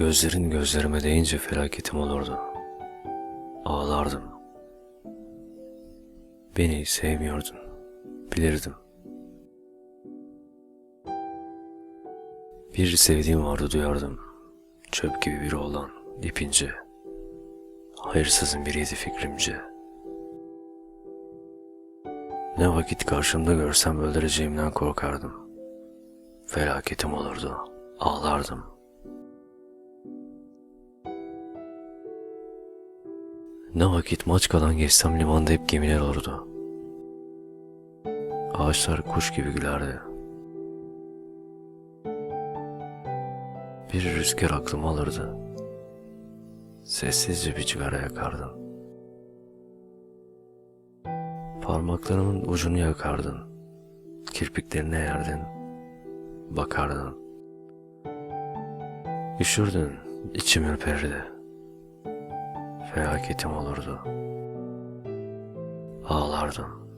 Gözlerin gözlerime değince felaketim olurdu. Ağlardım. Beni sevmiyordun. Bilirdim. Bir sevdiğim vardı duyardım. Çöp gibi biri olan, ipince. Hayırsızın biriydi fikrimce. Ne vakit karşımda görsem öldüreceğimden korkardım. Felaketim olurdu. Ağlardım. Ne vakit Maçka'dan geçsem limanda hep gemiler olurdu. Ağaçlar kuş gibi gülerdi. Bir rüzgar aklımı alırdı. Sessizce bir cigara yakardın. Parmaklarımın ucunu yakardın. Kirpiklerine yerdin. Bakardın. Üşürdün, içim ürperdi. Felaketim olurdu. Ağlardım.